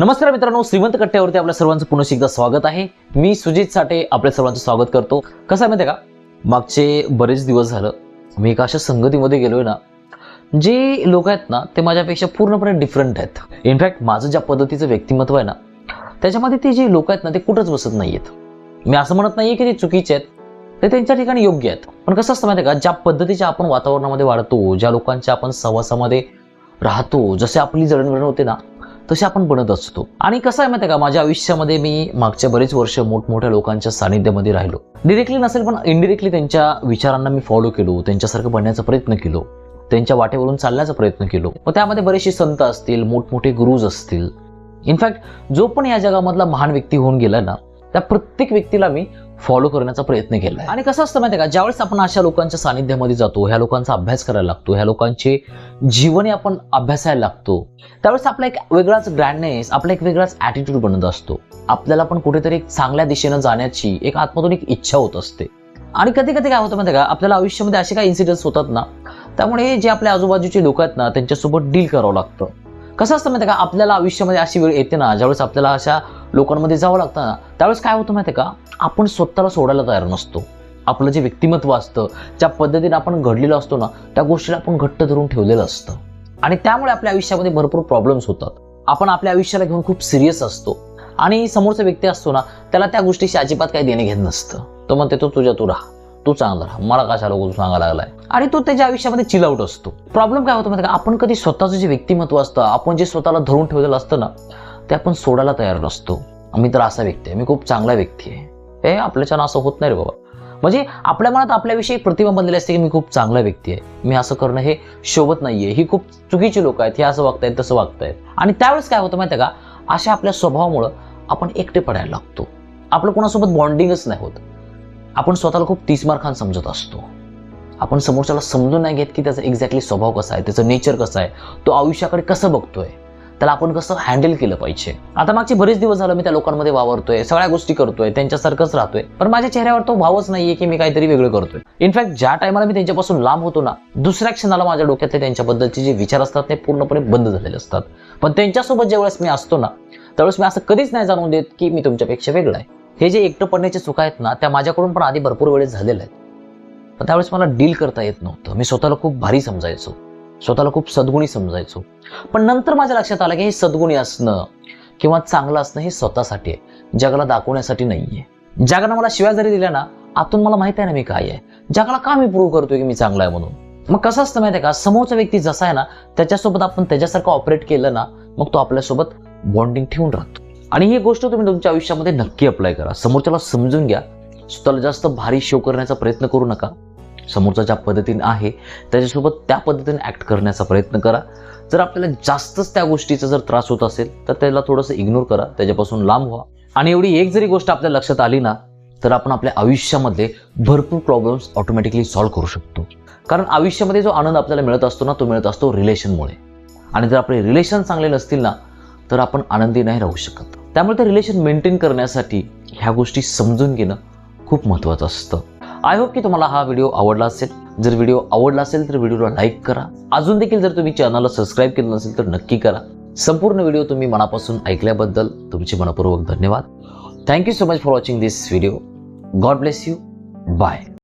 नमस्कार मित्रांनो श्रीमंत कट्ट्यावरती आपल्या सर्वांचं पुन्हा एकदा स्वागत आहे. मी सुजित साठे आपल्या सर्वांचं स्वागत करतो. कसं आहे माहिती आहे का? मागचे बरेच दिवस झालं मी एका अशा संगतीमध्ये गेलोय ना जे लोक आहेत ना ते माझ्यापेक्षा पूर्णपणे डिफरंट आहेत. इनफॅक्ट माझं ज्या पद्धतीचं व्यक्तिमत्व आहे ना त्याच्यामध्ये ते जे लोक आहेत ना ते कुठंच बसत नाही आहेत मी असं म्हणत नाहीये की ते चुकीचे आहेत ते त्यांच्या ठिकाणी योग्य आहेत. पण कसं असतं माहिती का? ज्या पद्धतीच्या आपण वातावरणामध्ये वाढतो ज्या लोकांच्या आपण सहवासामध्ये राहतो जसे आपली जडणघडण होते ना तसे आपण बनत असतो. आणि कसं आहे माहिती का? माझ्या आयुष्यामध्ये मी मागच्या बरेच वर्ष मोठमोठ्या लोकांच्या सानिध्यामध्ये राहिलो. डिरेक्टली नसेल पण इनडिरेक्टली त्यांच्या विचारांना मी फॉलो केलो. त्यांच्यासारखं बनण्याचा प्रयत्न केलो. त्यांच्या वाटेवरून चालण्याचा प्रयत्न केलो. व त्यामध्ये बरेचसे संत असतील मोठमोठे गुरुज असतील. इनफॅक्ट जो पण या जगामधला महान व्यक्ती होऊन गेला ना त्या प्रत्येक व्यक्तीला मी फॉलो करण्याचा प्रयत्न केला आणि कसं असतं माहिती का? ज्यावेळेस आपण अशा लोकांच्या सानिध्यामध्ये जातो ह्या लोकांचा अभ्यास करायला लागतो ह्या लोकांचे जीवने आपण अभ्यासायला लागतो त्यावेळेस आपला एक वेगळाच ग्रँडनेस आपला एक वेगळाच ॲटिट्यूड बनत असतो. आपल्याला पण कुठेतरी एक चांगल्या दिशेनं जाण्याची एक आतमधून एक इच्छा होत असते. आणि कधी कधी काय होतं माहिती आहे का? आपल्याला आयुष्यामध्ये असे काही इन्सिडेंट्स होतात ना त्यामुळे जे आपल्या आजूबाजूचे लोक आहेत ना त्यांच्यासोबत डील करावं लागतं. कसं असतं माहिती आहे का? आपल्याला आयुष्यामध्ये अशी वेळ येते ना ज्यावेळेस आपल्याला अशा लोकांमध्ये जावं लागतं. ना त्यावेळेस काय होतं माहिती आहे का? आपण स्वतःला सोडायला तयार नसतो. आपलं जे व्यक्तिमत्व असतं ज्या पद्धतीने आपण घडलेलो असतो ना त्या गोष्टीला आपण घट्ट धरून ठेवलेलं असतं. आणि त्यामुळे आपल्या आयुष्यामध्ये भरपूर प्रॉब्लेम्स होतात. आपण आपल्या आयुष्याला घेऊन खूप सिरियस असतो. आणि समोरचा व्यक्ती असतो ना त्याला त्या गोष्टीशी अजिबात काही देणे घेत नसतं. तो म्हणते तो तुझ्या तू राहा. तू चांगला राहा. मला कशाला तू सांगायला लागलाय? आणि तो त्याच्या आयुष्यामध्ये चिल आउट असतो. प्रॉब्लेम काय होतो माहिती का? आपण कधी स्वतःचं जे व्यक्तिमत्व असतं आपण जे स्वतःला धरून ठेवलेलं असतं ना ते आपण सोडायला तयार नसतो. मी तर असा व्यक्ती आहे. मी खूप चांगला व्यक्ती आहे. हे आपल्याच्यानं असं होत नाही रे बाबा. म्हणजे आपल्या मनात आपल्याविषयी प्रतिमा बनलेली असते की मी खूप चांगला व्यक्ती आहे. मी असं करणं हे शोभत नाहीये. ही खूप चुकीची लोक आहेत. हे असं वागतायत तसं वागतायत. आणि त्यावेळेस काय होतं माहिती आहे का? अशा आपल्या स्वभावामुळं आपण एकटे पडायला लागतो. आपलं कोणासोबत बॉन्डिंगच नाही होत. आपण स्वतःला खूप तीसमार खान समजत असतो. आपण समोरच्याला समजून नाही घेत की त्याचा एक्झॅक्टली स्वभाव कसा आहे त्याचं नेचर कसं आहे तो आयुष्याकडे कसं बघतोय. त्याला आपण कसं हँडल केलं पाहिजे. आता मागचे बरेच दिवस झालं मी त्या लोकांमध्ये वावरतोय सगळ्या गोष्टी करतोय त्यांच्यासारखंच राहतोय. पण माझ्या चेहऱ्यावर तो भावच नाहीये की मी काहीतरी वेगळं करतोय. इनफॅक्ट ज्या टायमाला मी त्यांच्यापासून लांब होतो ना दुसऱ्या क्षणाला माझ्या डोक्यातले त्यांच्याबद्दलचे जे विचार असतात ते पूर्णपणे बंद झालेले असतात. पण त्यांच्यासोबत ज्यावेळेस मी असतो ना त्यावेळेस मी असं कधीच नाही जाणून देत की मी तुमच्यापेक्षा वेगळा आहे. हे जे एकटं पडण्याचे चुका आहेत ना त्या माझ्याकडून पण आधी भरपूर वेळेस झालेल्या आहेत. पण त्यावेळेस मला डील करता येत नव्हतं. मी स्वतःला खूप भारी समजायचो. स्वतःला खूप सद्गुणी समजायचो. पण नंतर माझ्या लक्षात आलं की हे सद्गुणी असणं किंवा चांगलं असणं हे स्वतःसाठी आहे. जगाला दाखवण्यासाठी नाहीये. जगानं मला शिव्या जरी दिल्या ना आतून मला माहीत आहे ना मी काय आहे. जगाला का मी प्रूव्ह करतोय की मी चांगला आहे म्हणून? मग कसं असतं माहिती आहे का? समोरचा व्यक्ती जसा आहे ना त्याच्यासोबत आपण त्याच्यासारखं ऑपरेट केलं ना मग तो आपल्यासोबत बॉन्डिंग ठेवून राहतो. आणि ही गोष्ट तुम्ही तुमच्या आयुष्यामध्ये नक्की अप्लाय करा. समोरच्याला समजून घ्या. स्वतःला जास्त भारी शो करण्याचा प्रयत्न करू नका. समोरचा ज्या पद्धतीने आहे त्याच्यासोबत त्या पद्धतीने ॲक्ट करण्याचा प्रयत्न करा. जर आपल्याला जास्तच त्या गोष्टीचा जर त्रास होत असेल तर त्याला थोडंसं इग्नोर करा त्याच्यापासून लांब व्हा. आणि एवढी एक जरी गोष्ट आपल्या लक्षात आली ना तर आपण आपल्या आयुष्यामध्ये भरपूर प्रॉब्लेम्स ऑटोमॅटिकली सॉल्व्ह करू शकतो. कारण आयुष्यामध्ये जो आनंद आपल्याला मिळत असतो ना तो मिळत असतो रिलेशनमुळे आणि जर आपले रिलेशन चांगले नसतील ना तर आपण आनंदी नाही राहू शकत. त्यामुळे ते रिलेशन मेंटेन करण्यासाठी ह्या गोष्टी समजून घेणं खूप महत्त्वाचं असतं. आय होप की तुम्हाला हा व्हिडिओ आवडला असेल. जर व्हिडिओ आवडला असेल तर व्हिडिओला लाईक करा. अजून देखील जर तुम्ही चॅनलला सबस्क्राईब केलं नसेल तर नक्की करा. संपूर्ण व्हिडिओ तुम्ही मनापासून ऐकल्याबद्दल तुमचे मनपूर्वक धन्यवाद. Thank you so much for watching this video God bless you bye